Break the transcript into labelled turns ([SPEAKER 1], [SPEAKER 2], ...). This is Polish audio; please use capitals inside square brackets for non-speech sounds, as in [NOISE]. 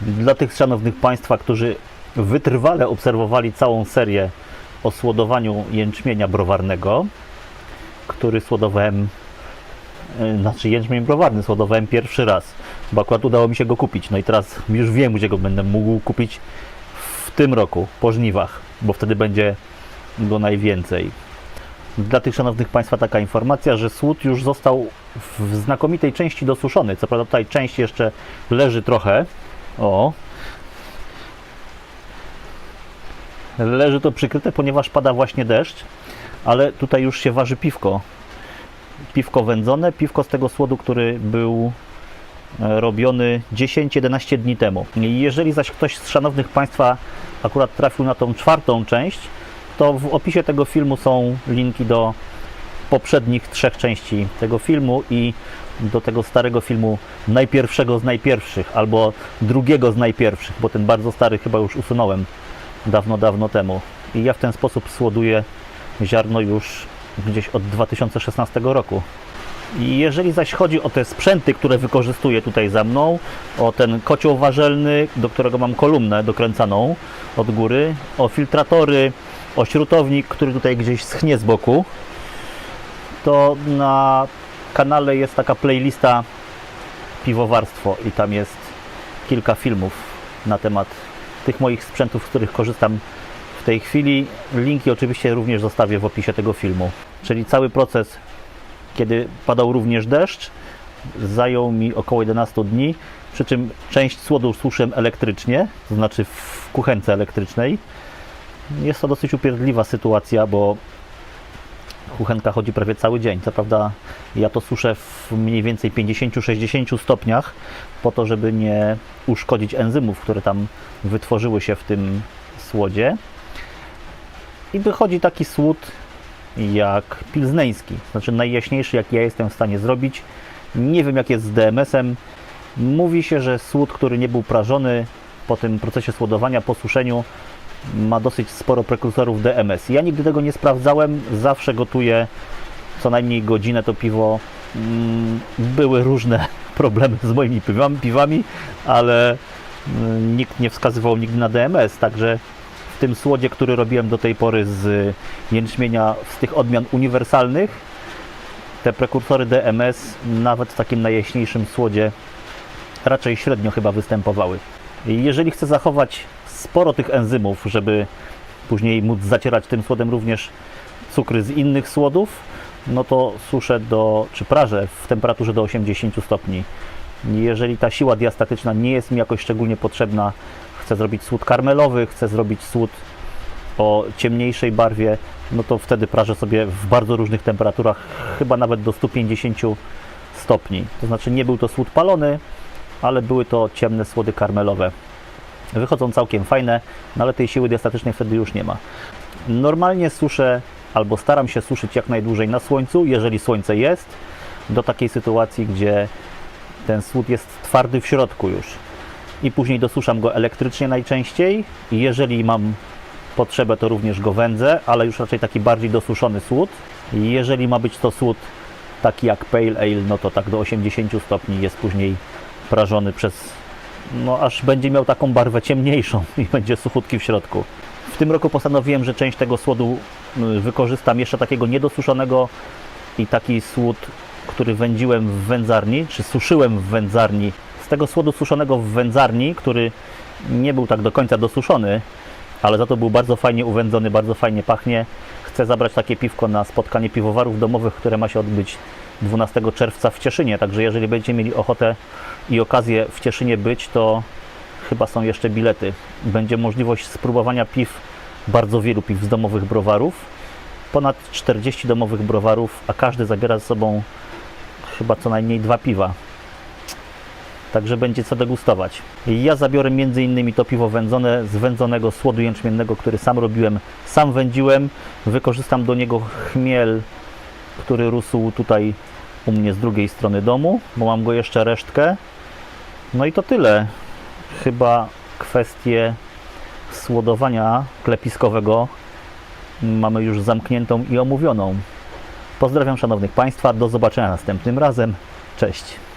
[SPEAKER 1] Dla tych szanownych Państwa, którzy wytrwale obserwowali całą serię o słodowaniu jęczmienia browarnego, który słodowałem, e, znaczy jęczmień browarny słodowałem pierwszy raz, bo akurat udało mi się go kupić. No i teraz już wiem, gdzie go będę mógł kupić w tym roku, po żniwach, bo wtedy będzie go najwięcej. Dla tych szanownych Państwa taka informacja, że słód już został w znakomitej części dosuszony. Co prawda tutaj część jeszcze leży trochę. O. Leży to przykryte, ponieważ pada właśnie deszcz, ale tutaj już się waży piwko. Piwko wędzone, piwko z tego słodu, który był e, robiony 10-11 dni temu. Jeżeli zaś ktoś z szanownych Państwa akurat trafił na tą czwartą część, to w opisie tego filmu są linki do poprzednich trzech części tego filmu i do tego starego filmu najpierwszego z najpierwszych, albo drugiego z najpierwszych, bo ten bardzo stary chyba już usunąłem dawno, dawno temu. I ja w ten sposób słoduję ziarno już gdzieś od 2016 roku. I jeżeli zaś chodzi o te sprzęty, które wykorzystuję tutaj za mną, o ten kocioł warzelny, do którego mam kolumnę dokręcaną od góry, o filtratory, o śrutownik, który tutaj gdzieś schnie z boku, to na kanale jest taka playlista piwowarstwo i tam jest kilka filmów na temat tych moich sprzętów, z których korzystam w tej chwili. Linki oczywiście również zostawię w opisie tego filmu. Czyli cały proces, kiedy padał również deszcz, zajął mi około 11 dni, przy czym część słodu suszyłem elektrycznie, to znaczy w kuchence elektrycznej. Jest to dosyć upierdliwa sytuacja, bo kuchenka chodzi prawie cały dzień. Co prawda ja to suszę w mniej więcej 50-60 stopniach po to, żeby nie uszkodzić enzymów, które tam wytworzyły się w tym słodzie. I wychodzi taki słód jak pilzneński, znaczy najjaśniejszy jaki ja jestem w stanie zrobić. Nie wiem jak jest z DMS-em. Mówi się, że słód, który nie był prażony po tym procesie słodowania, po suszeniu, ma dosyć sporo prekursorów DMS. Ja nigdy tego nie sprawdzałem, zawsze gotuję co najmniej godzinę to piwo. Mm, Były różne [LAUGHS] problemy z moimi piwami, piwami ale mm, nikt nie wskazywał nigdy na DMS, także w tym słodzie, który robiłem do tej pory z jęczmienia, z tych odmian uniwersalnych, te prekursory DMS nawet w takim najjaśniejszym słodzie raczej średnio chyba występowały. Jeżeli chcę zachować sporo tych enzymów, żeby później móc zacierać tym słodem również cukry z innych słodów, no to suszę do, czy prażę w temperaturze do 80 stopni. Jeżeli ta siła diastatyczna nie jest mi jakoś szczególnie potrzebna, chcę zrobić słód karmelowy, chcę zrobić słód o ciemniejszej barwie, no to wtedy prażę sobie w bardzo różnych temperaturach, chyba nawet do 150 stopni. To znaczy nie był to słód palony, ale były to ciemne słody karmelowe. Wychodzą całkiem fajne, no ale tej siły diastatycznej wtedy już nie ma. Normalnie suszę albo staram się suszyć jak najdłużej na słońcu, jeżeli słońce jest, do takiej sytuacji, gdzie ten słód jest twardy w środku już. I później dosuszam go elektrycznie najczęściej. Jeżeli mam potrzebę, to również go wędzę, ale już raczej taki bardziej dosuszony słód. Jeżeli ma być to słód taki jak Pale Ale, no to tak do 80 stopni jest później prażony przez, no aż będzie miał taką barwę ciemniejszą [LAUGHS] i będzie suchutki w środku. W tym roku postanowiłem, że część tego słodu y, wykorzystam jeszcze takiego niedosuszonego i taki słód, który wędziłem w wędzarni, czy suszyłem w wędzarni. Z tego słodu suszonego w wędzarni, który nie był tak do końca dosuszony, ale za to był bardzo fajnie uwędzony, bardzo fajnie pachnie. Chcę zabrać takie piwko na spotkanie piwowarów domowych, które ma się odbyć 12 czerwca w Cieszynie. Także jeżeli będziecie mieli ochotę i okazję w Cieszynie być, to chyba są jeszcze bilety. Będzie możliwość spróbowania piw, bardzo wielu piw z domowych browarów. Ponad 40 domowych browarów, a każdy zabiera ze sobą chyba co najmniej dwa piwa. Także będzie co degustować. Ja zabiorę m.in. to piwo wędzone z wędzonego słodu jęczmiennego, który sam robiłem, sam wędziłem. Wykorzystam do niego chmiel, który rósł tutaj u mnie z drugiej strony domu, bo mam go jeszcze resztkę. No i to tyle. Chyba kwestię słodowania klepiskowego mamy już zamkniętą i omówioną. Pozdrawiam szanownych Państwa, do zobaczenia następnym razem. Cześć.